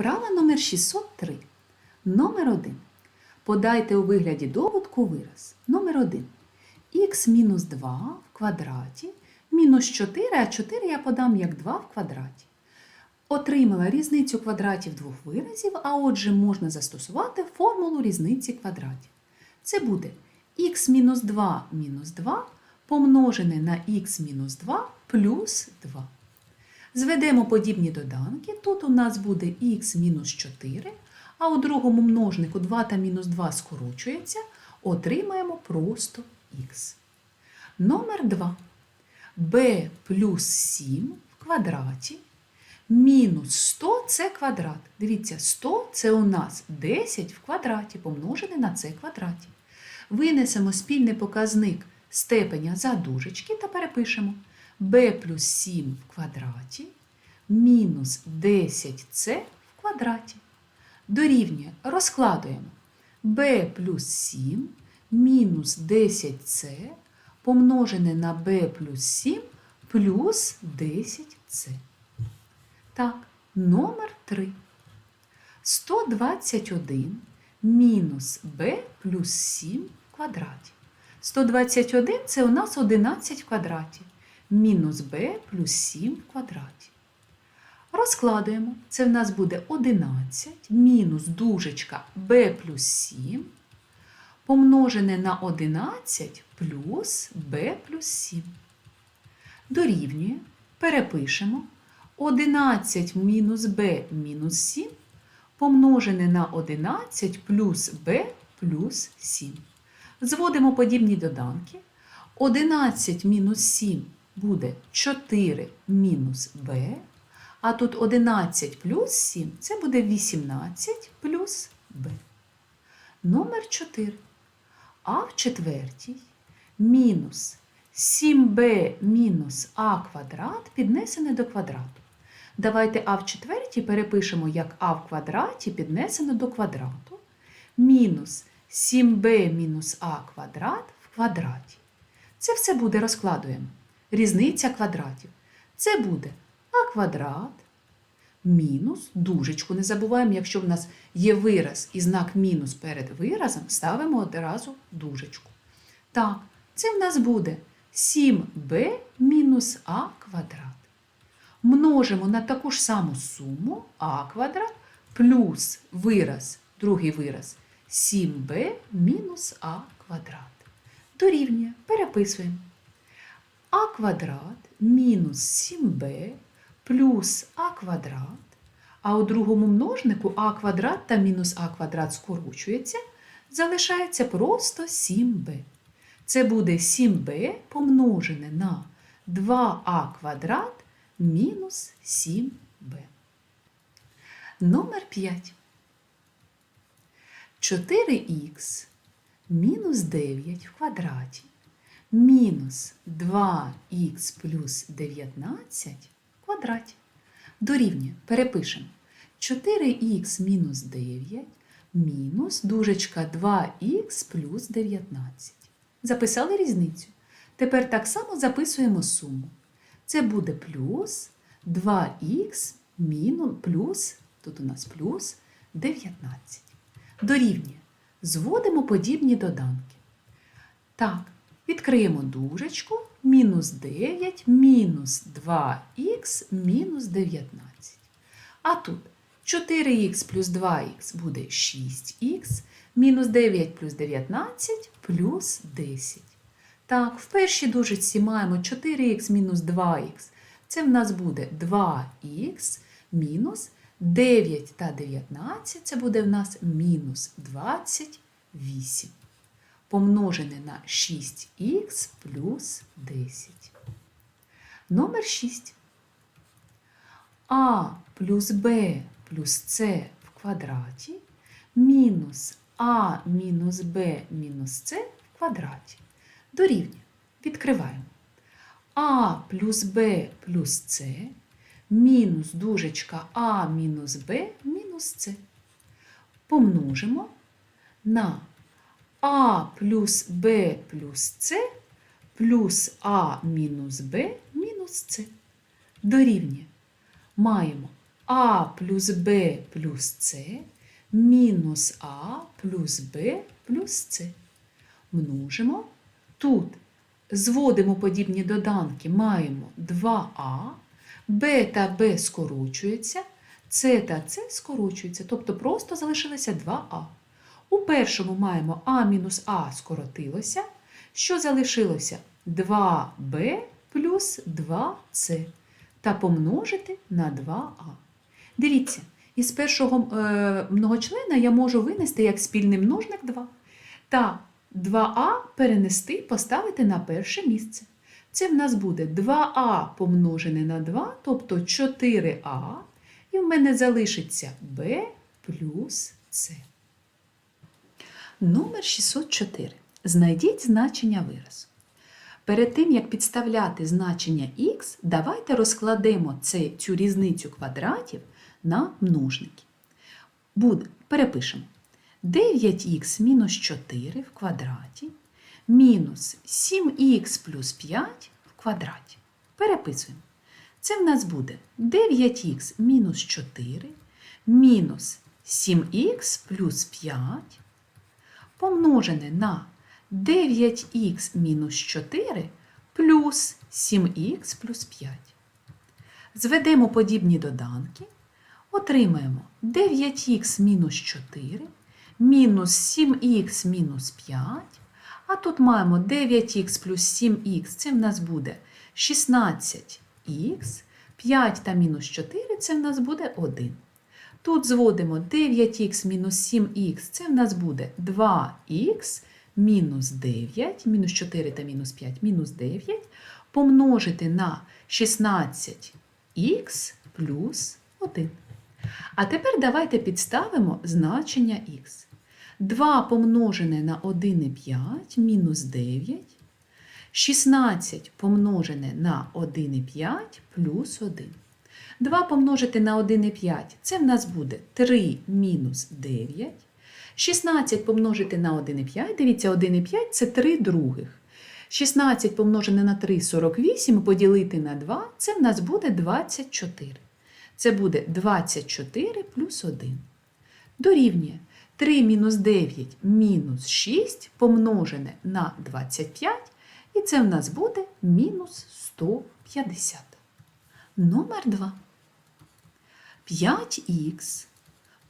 Вправа номер 603. Номер 1. Подайте у вигляді доводку вираз. Номер 1. х мінус 2 в квадраті мінус 4, а 4 я подам як 2 в квадраті. Отримала різницю квадратів двох виразів, а отже можна застосувати формулу різниці квадратів. Це буде х мінус 2 мінус 2 помножене на х мінус 2 плюс 2. Зведемо подібні доданки. Тут у нас буде х мінус 4, а у другому множнику 2 та мінус 2 скорочується, отримаємо просто х. Номер 2. b плюс 7 в квадраті мінус 100 це квадрат. Дивіться, 100 це у нас 10 в квадраті помножене на c квадраті. Винесемо спільний показник степеня за дужечки та перепишемо b плюс 7 в квадраті мінус 10c в квадраті. Дорівнює розкладуємо b плюс 7 мінус 10c помножене на b плюс 7 плюс 10c. Так, номер 3. 121 мінус b плюс 7 в квадраті. 121 це у нас 11 в квадраті. Мінус b плюс 7 в квадраті. Розкладуємо. Це в нас буде 11 мінус дужечка b плюс 7 помножене на 11 плюс b плюс 7. Дорівнює. Перепишемо. 11 мінус b мінус 7 помножене на 11 плюс b плюс 7. Зводимо подібні доданки. 11 мінус 7 буде 4 мінус b, а тут 11 плюс 7 це буде 18 плюс b. Номер 4. А в четвертій мінус 7b мінус а квадрат піднесене до квадрату. Давайте а в четвертій перепишемо як а в квадраті піднесено до квадрату. Мінус 7b мінус а квадрат в квадраті. Це все буде розкладуємо. Різниця квадратів. Це буде а квадрат мінус дужечку. Не забуваємо, якщо в нас є вираз і знак мінус перед виразом, ставимо одразу дужечку. Так, це в нас буде 7b мінус а квадрат. Множимо на таку ж саму суму а квадрат плюс вираз, другий вираз 7b мінус а квадрат. Дорівнює, переписуємо. А квадрат мінус 7b плюс а квадрат, а у другому множнику а квадрат та мінус а квадрат скорочується, залишається просто 7b. Це буде 7b помножене на 2а квадрат мінус 7b. Номер 5. 4х мінус 9 в квадраті мінус 2х плюс 19 в квадраті. Дорівнює. Перепишемо. 4х мінус 9 мінус дужечка 2х плюс 19. Записали різницю. Тепер так само записуємо суму. Це буде плюс 2х мінус плюс, тут у нас плюс 19. Дорівнює. Зводимо подібні доданки. Так, відкриємо дужечку. Мінус 9 мінус 2х мінус 19. А тут 4х плюс 2х буде 6х, мінус 9 плюс 19 плюс 10. Так, в першій дужечці маємо 4х мінус 2х. Це в нас буде 2х мінус 9 та 19 це буде в нас мінус 28. Помножене на 6х плюс 10. Номер 6. А плюс Б плюс С в квадраті мінус А мінус Б мінус С в квадраті. Дорівнює. Відкриваємо. А плюс Б плюс С мінус дужечка А мінус Б мінус С. Помножимо на А плюс Б плюс С плюс А мінус Б мінус С. Дорівнює. Маємо А плюс Б плюс С мінус А плюс Б плюс С. Множимо. Тут зводимо подібні доданки, маємо 2А, Б та Б скорочуються, С та С скорочуються, тобто просто залишилося 2А. У першому маємо А мінус А скоротилося. Що залишилося? 2b плюс 2c та помножити на 2а. Дивіться, із першого е, многочлена я можу винести як спільний множник 2. Та 2а перенести поставити на перше місце. Це в нас буде 2а помножене на 2, тобто 4а. І в мене залишиться b плюс c. Номер 604. Знайдіть значення виразу. Перед тим, як підставляти значення х, давайте розкладемо це, цю різницю квадратів на множники. Буде, перепишемо. 9х мінус 4 в квадраті мінус 7х плюс 5 в квадраті. Переписуємо. Це в нас буде 9х мінус 4 мінус 7х плюс 5 помножене на 9х мінус 4 плюс 7х плюс 5. Зведемо подібні доданки, отримаємо 9х мінус 4 мінус 7х мінус 5, а тут маємо 9х плюс 7х, це в нас буде 16х, 5 та мінус 4 це в нас буде 1. Тут зводимо 9х мінус 7х, це в нас буде 2х мінус 9, мінус 4 та мінус 5, мінус 9, помножити на 16х плюс 1. А тепер давайте підставимо значення х. 2 помножене на 1,5 мінус 9, 16 помножене на 1,5 плюс 1. 2 помножити на 1,5 це в нас буде 3 мінус 9. 16 помножити на 1,5, дивіться, 1,5 це 3 других. 16 помножене на 3 48 поділити на 2, це в нас буде 24. Це буде 24 плюс 1. Дорівнює 3 мінус 9 мінус 6 помножене на 25, і це в нас буде мінус 150. Номер 2. 5х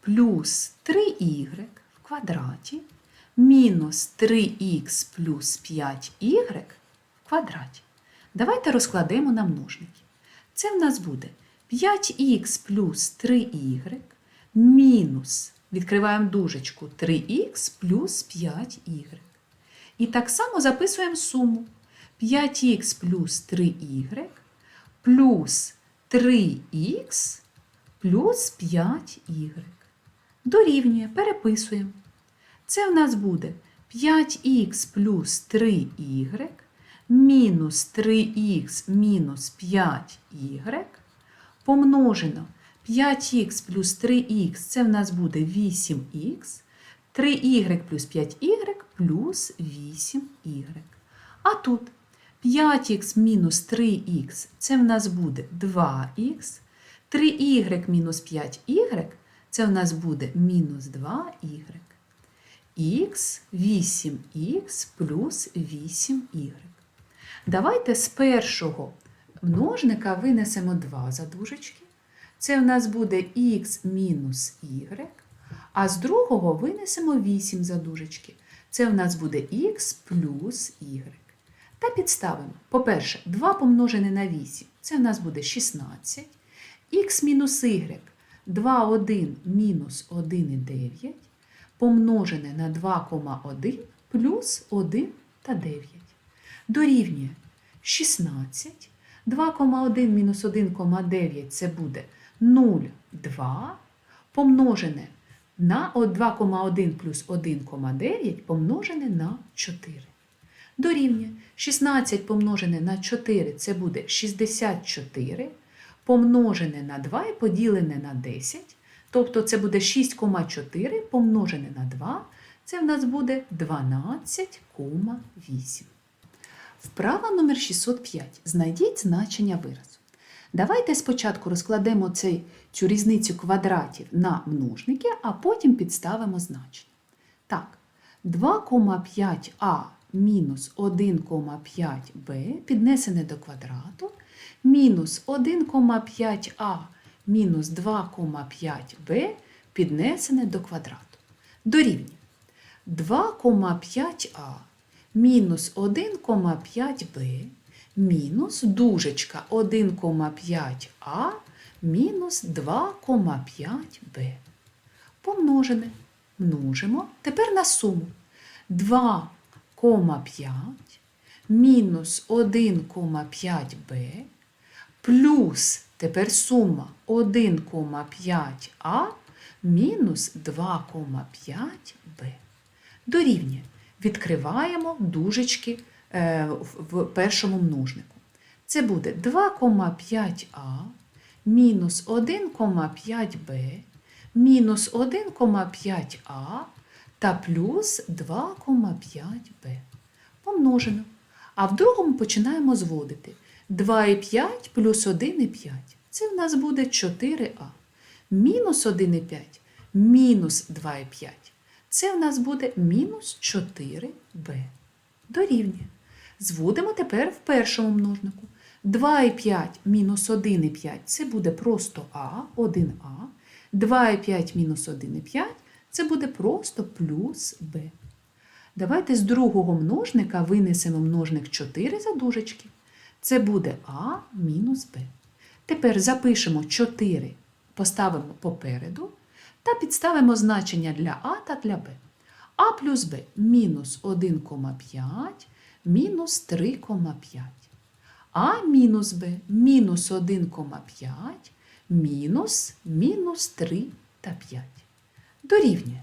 плюс 3y в квадраті мінус 3х плюс 5y в квадраті. Давайте розкладемо на множники. Це в нас буде 5х плюс 3y мінус, відкриваємо дужечку, 3х плюс 5y. І так само записуємо суму. 5х плюс 3y плюс 3х плюс 5y. Дорівнює, переписуємо. Це в нас буде 5х плюс 3y мінус 3х мінус 5y помножено 5х плюс 3х це в нас буде 8х, 3y плюс 5y плюс 8y. А тут 5х мінус 3х це в нас буде 2х, 3y мінус 5y це в нас буде мінус 2y. Х 8х плюс 8y. Давайте з першого множника винесемо два задужечки. Це в нас буде х мінус y, а з другого винесемо 8 задужечки. Це в нас буде х плюс y. Та підставимо. По-перше, 2 помножене на 8 це в нас буде 16. Х мінус y 2, 1 мінус 1,9 помножене на 2,1 плюс 1 та 9. Дорівнює 16. 2,1 мінус 1,9 це буде 0,2 помножене на 2,1 плюс 1,9 помножене на 4. Дорівнює 16 помножене на 4 це буде 64, помножене на 2 і поділене на 10. Тобто це буде 6,4 помножене на 2, це в нас буде 12,8. Вправа номер 605. Знайдіть значення виразу. Давайте спочатку розкладемо цей, цю різницю квадратів на множники, а потім підставимо значення. Так, 2,5а мінус 1,5b піднесене до квадрату, мінус 1,5а мінус 2,5b піднесене до квадрату. Дорівнює 2,5а мінус 1,5b мінус дужечка 1,5а мінус 2,5b. Помножене. Множимо. Тепер на суму. 2,5 мінус 1,5b плюс тепер сума 1,5а мінус 2,5b. Дорівнює. Відкриваємо дужечки е, в першому множнику. Це буде 2,5а мінус 1,5b мінус 1,5а та плюс 2,5b. Помножено. А в другому починаємо зводити. 2,5 плюс 1,5. Це в нас буде 4а. Мінус 1,5 мінус 2,5. Це в нас буде мінус 4b. Дорівнює. Зводимо тепер в першому множнику. 2,5 мінус 1,5 це буде просто а, 1а. 2,5 мінус 1,5 це буде просто плюс b. Давайте з другого множника винесемо множник 4 за дужечки. Це буде а мінус b. Тепер запишемо 4, поставимо попереду та підставимо значення для а та для b. а плюс b мінус 1,5 мінус 3,5. а мінус b мінус 1,5 мінус мінус 3 та 5. Дорівнює.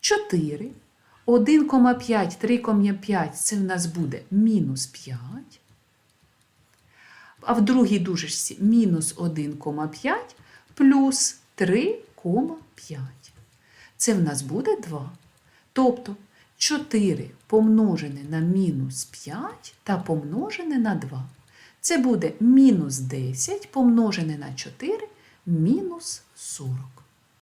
4. 1,5, 3,5 це в нас буде мінус 5. А в другій дужечці мінус 1,5 плюс 3,5. Це в нас буде 2. Тобто 4 помножене на мінус 5 та помножене на 2. Це буде мінус 10 помножене на 4 мінус 40.